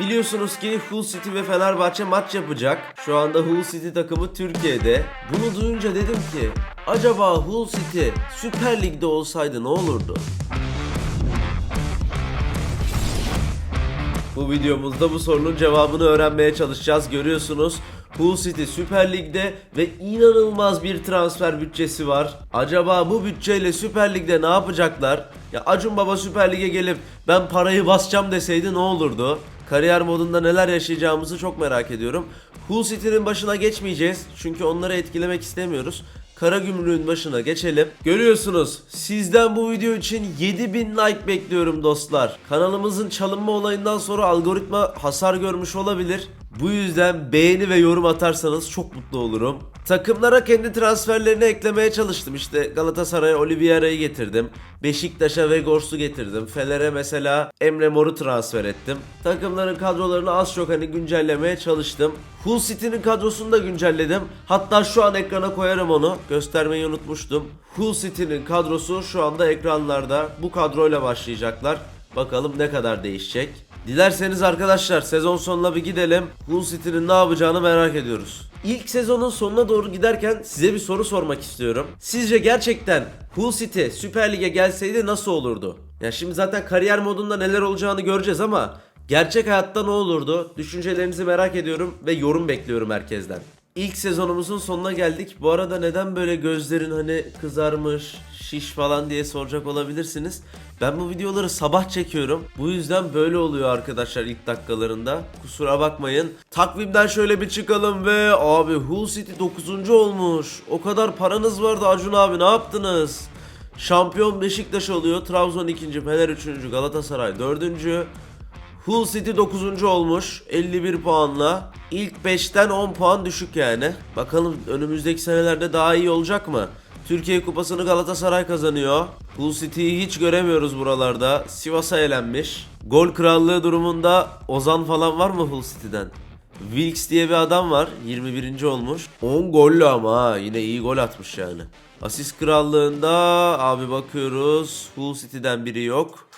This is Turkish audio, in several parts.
Biliyorsunuz ki Hull City ve Fenerbahçe maç yapacak. Şu anda Hull City takımı Türkiye'de. Bunu duyunca dedim ki acaba Hull City Süper Lig'de olsaydı ne olurdu? Bu videomuzda bu sorunun cevabını öğrenmeye çalışacağız. Görüyorsunuz Hull City Süper Lig'de ve inanılmaz bir transfer bütçesi var. Acaba bu bütçeyle Süper Lig'de ne yapacaklar? Ya Acun Baba Süper Lig'e gelip ben parayı basacağım deseydi ne olurdu? Kariyer modunda neler yaşayacağımızı çok merak ediyorum. Hull City'nin başına geçmeyeceğiz çünkü onları etkilemek istemiyoruz. Kara gümrüğün başına geçelim. Görüyorsunuz sizden bu video için 7000 like bekliyorum dostlar. Kanalımızın çalınma olayından sonra algoritma hasar görmüş olabilir. Bu yüzden beğeni ve yorum atarsanız çok mutlu olurum. Takımlara kendi transferlerini eklemeye çalıştım. İşte Galatasaray'a Oliveira'yı getirdim. Beşiktaş'a Vegors'u getirdim. Fener'e mesela Emre Mor'u transfer ettim. Takımların kadrolarını az çok hani güncellemeye çalıştım. Hull City'nin kadrosunu da güncelledim. Hatta şu an ekrana koyarım onu. Göstermeyi unutmuştum. Hull City'nin kadrosu şu anda ekranlarda. Bu kadroyla başlayacaklar. Bakalım ne kadar değişecek. Dilerseniz arkadaşlar sezon sonuna bir gidelim. Hull City'nin ne yapacağını merak ediyoruz. İlk sezonun sonuna doğru giderken size bir soru sormak istiyorum. Sizce gerçekten Hull City Süper Lig'e gelseydi nasıl olurdu? Ya şimdi zaten kariyer modunda neler olacağını göreceğiz ama gerçek hayatta ne olurdu? Düşüncelerinizi merak ediyorum ve yorum bekliyorum herkesten. İlk sezonumuzun sonuna geldik. Bu arada neden böyle gözlerin hani kızarmış, şiş falan diye soracak olabilirsiniz. Ben bu videoları sabah çekiyorum. Bu yüzden böyle oluyor arkadaşlar ilk dakikalarında. Kusura bakmayın. Takvimden şöyle bir çıkalım ve abi Hull City 9. olmuş. O kadar paranız vardı Acun abi ne yaptınız? Şampiyon Beşiktaş oluyor. Trabzon 2. Fener 3. Galatasaray 4. Hull City 9. olmuş 51 puanla. İlk 5'ten 10 puan düşük yani. Bakalım önümüzdeki senelerde daha iyi olacak mı? Türkiye Kupası'nı Galatasaray kazanıyor. Hull City'yi hiç göremiyoruz buralarda. Sivas'a elenmiş. Gol krallığı durumunda Ozan falan var mı Hull City'den? Wilks diye bir adam var. 21. olmuş. 10 gollü ama ha. Yine iyi gol atmış yani. Asist krallığında abi bakıyoruz. Hull City'den biri yok.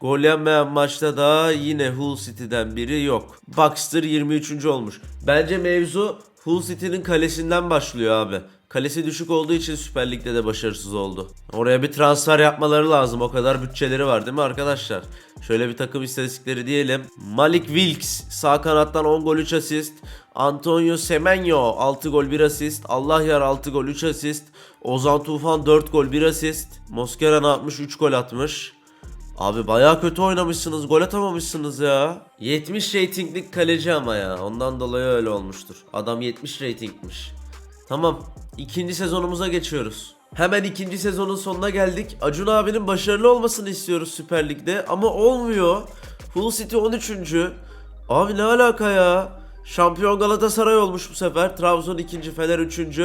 Gol yenmeyen maçta da yine Hull City'den biri yok. Baxter 23. olmuş. Bence mevzu Hull City'nin kalesinden başlıyor abi. Kalesi düşük olduğu için Süper Lig'de de başarısız oldu. Oraya bir transfer yapmaları lazım. O kadar bütçeleri var değil mi arkadaşlar? Şöyle bir takım istatistikleri diyelim. Malik Wilks sağ kanattan 10 gol 3 asist. Antonio Semenyo 6 gol 1 asist. Allah yar 6 gol 3 asist. Ozan Tufan 4 gol 1 asist. Moskera ne yapmış? 3 gol atmış. Abi bayağı kötü oynamışsınız. Gol atamamışsınız ya. 70 reytinglik kaleci ama ya. Ondan dolayı öyle olmuştur. Adam 70 reytingmiş. Tamam. ikinci sezonumuza geçiyoruz. Hemen ikinci sezonun sonuna geldik. Acun abinin başarılı olmasını istiyoruz Süper Lig'de ama olmuyor. Hull City 13. Abi ne alaka ya? Şampiyon Galatasaray olmuş bu sefer. Trabzon 2. Fener 3.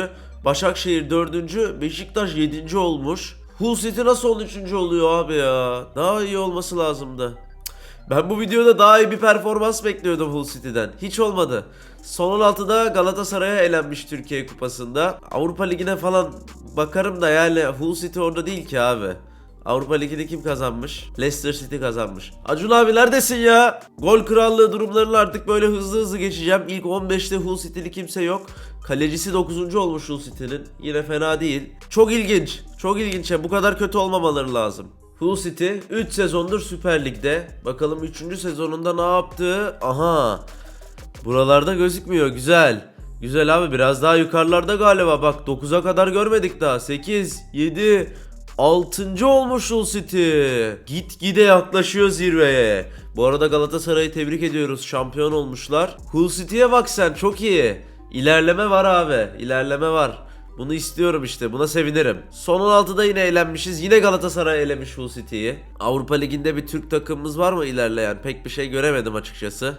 Başakşehir 4. Beşiktaş 7. olmuş. Hull City nasıl 13. oluyor abi ya? Daha iyi olması lazımdı. Ben bu videoda daha iyi bir performans bekliyordum Hull City'den. Hiç olmadı. Son 16'da Galatasaray'a elenmiş Türkiye Kupası'nda. Avrupa Ligi'ne falan bakarım da yani Hull City orada değil ki abi. Avrupa Ligi'ni kim kazanmış? Leicester City kazanmış. Acun abi neredesin ya? Gol krallığı durumlarını artık böyle hızlı hızlı geçeceğim. İlk 15'te Hull City'li kimse yok. Kalecisi 9. olmuş Hull City'nin. Yine fena değil. Çok ilginç. Çok ilginç. Bu kadar kötü olmamaları lazım. Hull City 3 sezondur Süper Lig'de. Bakalım 3. sezonunda ne yaptı? Aha. Buralarda gözükmüyor. Güzel. Güzel abi biraz daha yukarılarda galiba. Bak 9'a kadar görmedik daha. 8, 7, 6. olmuş Hull City. Git gide yaklaşıyor zirveye. Bu arada Galatasaray'ı tebrik ediyoruz. Şampiyon olmuşlar. Hull City'ye bak sen çok iyi. İlerleme var abi. İlerleme var. Bunu istiyorum işte. Buna sevinirim. Son 16'da yine eğlenmişiz. Yine Galatasaray elemiş Hull City'yi. Avrupa Ligi'nde bir Türk takımımız var mı ilerleyen? Pek bir şey göremedim açıkçası.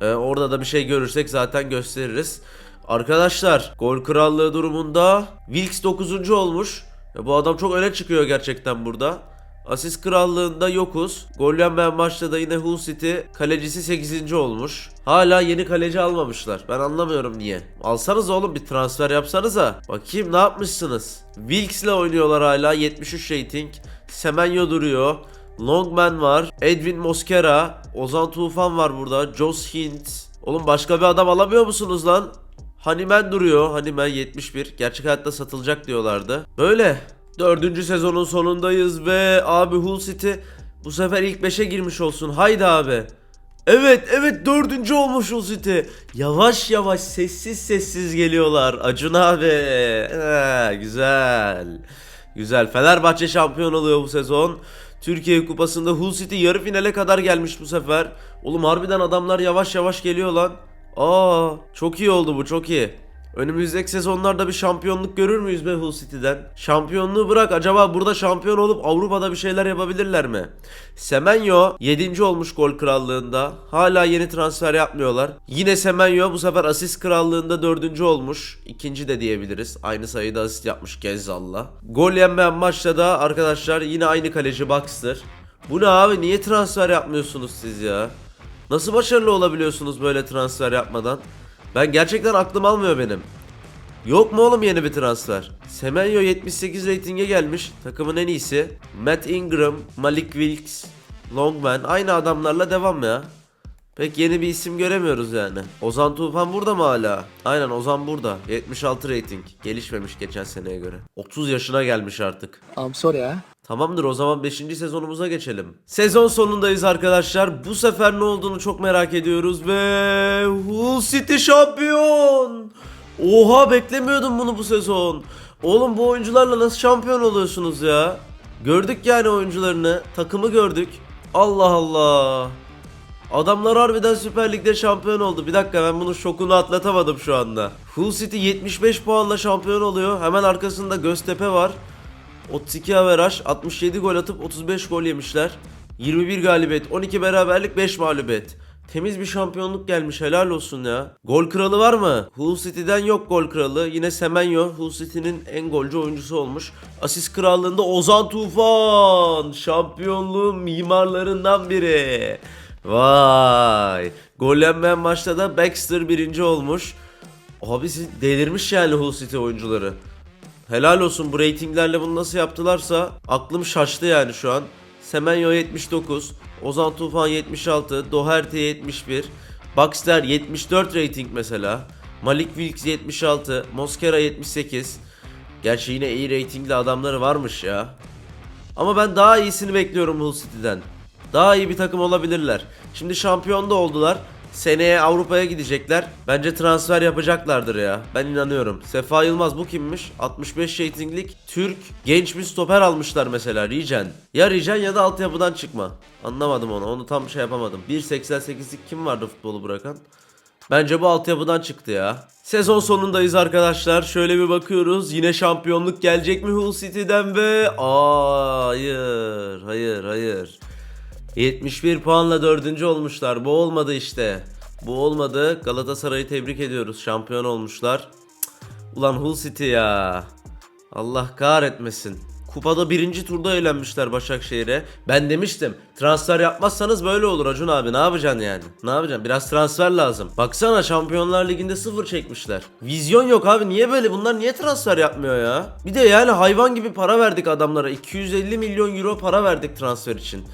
Ee, orada da bir şey görürsek zaten gösteririz. Arkadaşlar gol krallığı durumunda Wilks 9. olmuş. Ya bu adam çok öne çıkıyor gerçekten burada. Asist krallığında yokuz. Gol yenmeyen maçta da yine Hull City kalecisi 8. olmuş. Hala yeni kaleci almamışlar. Ben anlamıyorum niye. Alsanız oğlum bir transfer yapsanıza. Bakayım ne yapmışsınız. Wilks'le oynuyorlar hala 73 rating. Semenyo duruyor. Longman var. Edwin Mosquera. Ozan Tufan var burada. Josh Hint. Oğlum başka bir adam alamıyor musunuz lan? Hanimen duruyor. Hanimen 71. Gerçek hayatta satılacak diyorlardı. Böyle. Dördüncü sezonun sonundayız ve abi Hull City bu sefer ilk 5'e girmiş olsun. Haydi abi. Evet evet dördüncü olmuş Hull City. Yavaş yavaş sessiz sessiz geliyorlar. Acun abi. He, güzel. Güzel. Fenerbahçe şampiyon oluyor bu sezon. Türkiye Kupası'nda Hull City yarı finale kadar gelmiş bu sefer. Oğlum harbiden adamlar yavaş yavaş geliyor lan. Aa, çok iyi oldu bu çok iyi. Önümüzdeki sezonlarda bir şampiyonluk görür müyüz be Hull City'den? Şampiyonluğu bırak acaba burada şampiyon olup Avrupa'da bir şeyler yapabilirler mi? Semenyo 7. olmuş gol krallığında. Hala yeni transfer yapmıyorlar. Yine Semenyo bu sefer asist krallığında 4. olmuş. İkinci de diyebiliriz. Aynı sayıda asist yapmış Gezzal'la. Gol yenmeyen maçta da arkadaşlar yine aynı kaleci Baxter. Bu ne abi niye transfer yapmıyorsunuz siz ya? Nasıl başarılı olabiliyorsunuz böyle transfer yapmadan? Ben gerçekten aklım almıyor benim. Yok mu oğlum yeni bir transfer? Semenyo 78 reytinge gelmiş. Takımın en iyisi. Matt Ingram, Malik Wilks, Longman. Aynı adamlarla devam ya. Pek yeni bir isim göremiyoruz yani. Ozan Tufan burada mı hala? Aynen Ozan burada. 76 reyting. Gelişmemiş geçen seneye göre. 30 yaşına gelmiş artık. I'm sorry ha. Tamamdır o zaman 5. sezonumuza geçelim. Sezon sonundayız arkadaşlar. Bu sefer ne olduğunu çok merak ediyoruz ve Hull City şampiyon. Oha beklemiyordum bunu bu sezon. Oğlum bu oyuncularla nasıl şampiyon oluyorsunuz ya? Gördük yani oyuncularını. Takımı gördük. Allah Allah. Adamlar harbiden Süper Lig'de şampiyon oldu. Bir dakika ben bunun şokunu atlatamadım şu anda. Hull City 75 puanla şampiyon oluyor. Hemen arkasında Göztepe var. 32 averaj, 67 gol atıp 35 gol yemişler. 21 galibiyet, 12 beraberlik, 5 mağlubiyet. Temiz bir şampiyonluk gelmiş helal olsun ya. Gol kralı var mı? Hull City'den yok gol kralı. Yine Semenyo Hull City'nin en golcü oyuncusu olmuş. Asist krallığında Ozan Tufan. Şampiyonluğun mimarlarından biri. Vay. Gollenmeyen maçta da Baxter birinci olmuş. Abi delirmiş yani Hull City oyuncuları. Helal olsun bu reytinglerle bunu nasıl yaptılarsa aklım şaştı yani şu an. Semenyo 79, Ozan Tufan 76, Doherty 71, Baxter 74 rating mesela. Malik Wilks 76, Mosquera 78. Gerçi yine iyi ratingli adamları varmış ya. Ama ben daha iyisini bekliyorum Hull City'den. Daha iyi bir takım olabilirler. Şimdi şampiyon da oldular. Seneye Avrupa'ya gidecekler. Bence transfer yapacaklardır ya. Ben inanıyorum. Sefa Yılmaz bu kimmiş? 65 ratinglik Türk genç bir stoper almışlar mesela Rijen. Ya Rijen ya da altyapıdan çıkma. Anlamadım onu. Onu tam şey yapamadım. 1.88'lik kim vardı futbolu bırakan? Bence bu altyapıdan çıktı ya. Sezon sonundayız arkadaşlar. Şöyle bir bakıyoruz. Yine şampiyonluk gelecek mi Hull City'den ve Aa, hayır, hayır, hayır. 71 puanla dördüncü olmuşlar. Bu olmadı işte. Bu olmadı. Galatasaray'ı tebrik ediyoruz. Şampiyon olmuşlar. Ulan Hull City ya. Allah kahretmesin. Kupada birinci turda eğlenmişler Başakşehir'e. Ben demiştim transfer yapmazsanız böyle olur Acun abi ne yapacaksın yani? Ne yapacaksın? Biraz transfer lazım. Baksana Şampiyonlar Ligi'nde sıfır çekmişler. Vizyon yok abi niye böyle bunlar niye transfer yapmıyor ya? Bir de yani hayvan gibi para verdik adamlara. 250 milyon euro para verdik transfer için.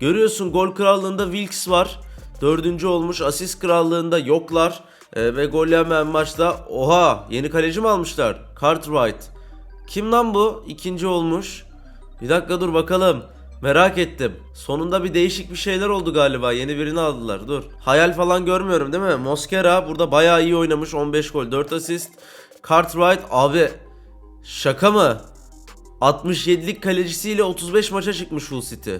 Görüyorsun gol krallığında Wilks var. Dördüncü olmuş. Asist krallığında yoklar. Ee, ve gol yemeyen maçta oha yeni kaleci mi almışlar? Cartwright. Kim lan bu? İkinci olmuş. Bir dakika dur bakalım. Merak ettim. Sonunda bir değişik bir şeyler oldu galiba. Yeni birini aldılar. Dur. Hayal falan görmüyorum değil mi? Mosquera burada bayağı iyi oynamış. 15 gol, 4 asist. Cartwright abi şaka mı? 67'lik kalecisiyle 35 maça çıkmış Hull City.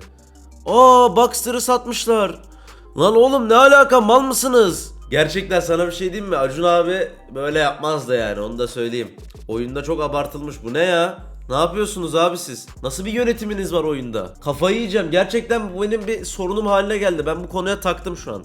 Aa Baxter'ı satmışlar. Lan oğlum ne alaka mal mısınız? Gerçekten sana bir şey diyeyim mi? Acun abi böyle yapmazdı yani onu da söyleyeyim. Oyunda çok abartılmış bu ne ya? Ne yapıyorsunuz abi siz? Nasıl bir yönetiminiz var oyunda? Kafayı yiyeceğim. Gerçekten bu benim bir sorunum haline geldi. Ben bu konuya taktım şu an.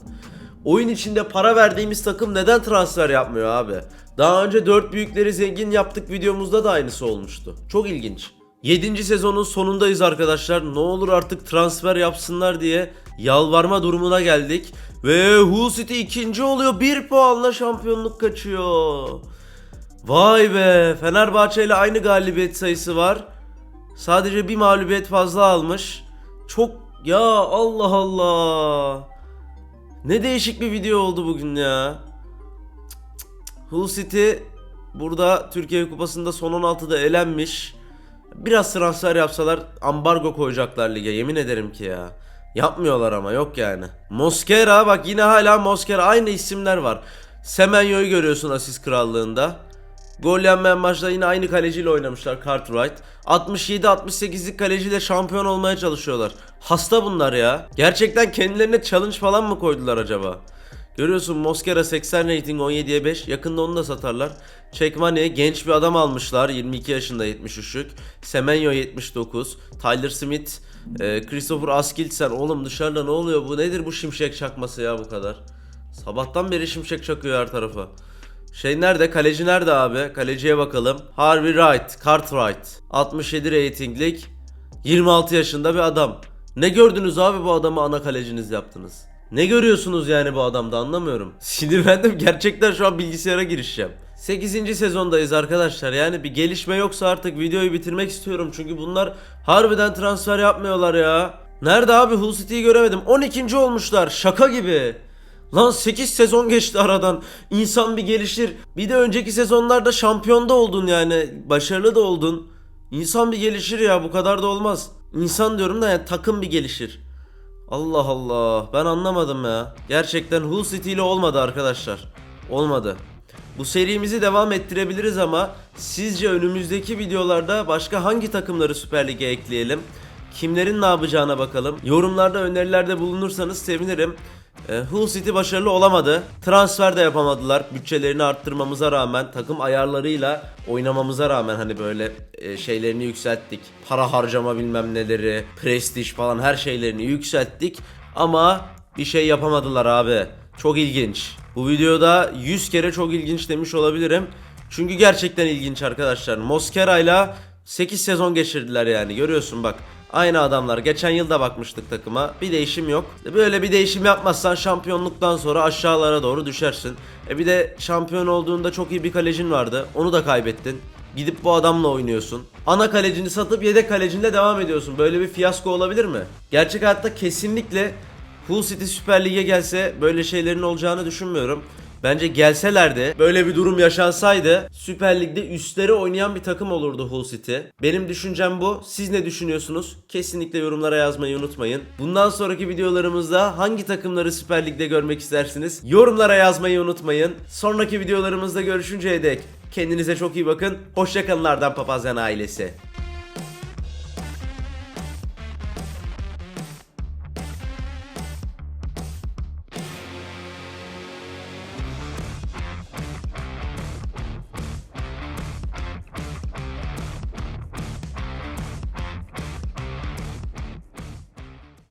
Oyun içinde para verdiğimiz takım neden transfer yapmıyor abi? Daha önce 4 büyükleri zengin yaptık videomuzda da aynısı olmuştu. Çok ilginç. 7. sezonun sonundayız arkadaşlar. Ne olur artık transfer yapsınlar diye yalvarma durumuna geldik. Ve Hull City ikinci oluyor. 1 puanla şampiyonluk kaçıyor. Vay be. Fenerbahçe ile aynı galibiyet sayısı var. Sadece bir mağlubiyet fazla almış. Çok Ya Allah Allah. Ne değişik bir video oldu bugün ya. Hull City burada Türkiye Kupası'nda son 16'da elenmiş. Biraz transfer yapsalar ambargo koyacaklar lige yemin ederim ki ya. Yapmıyorlar ama yok yani. Moskera bak yine hala Moskera aynı isimler var. Semenyo'yu görüyorsun asist krallığında. Gol yenmeyen maçta yine aynı kaleciyle oynamışlar Cartwright. 67-68'lik kaleciyle şampiyon olmaya çalışıyorlar. Hasta bunlar ya. Gerçekten kendilerine challenge falan mı koydular acaba? Görüyorsun Moskera 80 rating 17'ye 5. Yakında onu da satarlar. Çekmani genç bir adam almışlar. 22 yaşında 73'lük. Semenyo 79. Tyler Smith. e, Christopher Askildsen. Oğlum dışarıda ne oluyor bu? Nedir bu şimşek çakması ya bu kadar? Sabahtan beri şimşek çakıyor her tarafa. Şey nerede? Kaleci nerede abi? Kaleciye bakalım. Harvey Wright, Cartwright. 67 ratinglik. 26 yaşında bir adam. Ne gördünüz abi bu adamı ana kaleciniz yaptınız? Ne görüyorsunuz yani bu adamda anlamıyorum. Sinirlendim gerçekten şu an bilgisayara girişeceğim. 8. sezondayız arkadaşlar yani bir gelişme yoksa artık videoyu bitirmek istiyorum çünkü bunlar harbiden transfer yapmıyorlar ya. Nerede abi Hull City'yi göremedim 12. olmuşlar şaka gibi. Lan 8 sezon geçti aradan. İnsan bir gelişir. Bir de önceki sezonlarda şampiyonda oldun yani. Başarılı da oldun. İnsan bir gelişir ya bu kadar da olmaz. İnsan diyorum da yani takım bir gelişir. Allah Allah ben anlamadım ya. Gerçekten Hull City ile olmadı arkadaşlar. Olmadı. Bu serimizi devam ettirebiliriz ama sizce önümüzdeki videolarda başka hangi takımları Süper Lig'e ekleyelim? Kimlerin ne yapacağına bakalım. Yorumlarda önerilerde bulunursanız sevinirim. E, Hull City başarılı olamadı. Transfer de yapamadılar. Bütçelerini arttırmamıza rağmen, takım ayarlarıyla oynamamıza rağmen hani böyle e, şeylerini yükselttik. Para harcama bilmem neleri, prestij falan her şeylerini yükselttik. Ama bir şey yapamadılar abi. Çok ilginç. Bu videoda 100 kere çok ilginç demiş olabilirim. Çünkü gerçekten ilginç arkadaşlar. Moskera'yla 8 sezon geçirdiler yani. Görüyorsun bak. Aynı adamlar. Geçen yıl da bakmıştık takıma. Bir değişim yok. Böyle bir değişim yapmazsan şampiyonluktan sonra aşağılara doğru düşersin. E bir de şampiyon olduğunda çok iyi bir kalecin vardı. Onu da kaybettin. Gidip bu adamla oynuyorsun. Ana kalecini satıp yedek kalecinle devam ediyorsun. Böyle bir fiyasko olabilir mi? Gerçek hayatta kesinlikle Hull City Süper Lig'e gelse böyle şeylerin olacağını düşünmüyorum. Bence gelselerdi böyle bir durum yaşansaydı Süper Lig'de üstleri oynayan bir takım olurdu Hull City. Benim düşüncem bu. Siz ne düşünüyorsunuz? Kesinlikle yorumlara yazmayı unutmayın. Bundan sonraki videolarımızda hangi takımları Süper Lig'de görmek istersiniz? Yorumlara yazmayı unutmayın. Sonraki videolarımızda görüşünceye dek kendinize çok iyi bakın. Hoşçakalın Ardan Papazyan ailesi.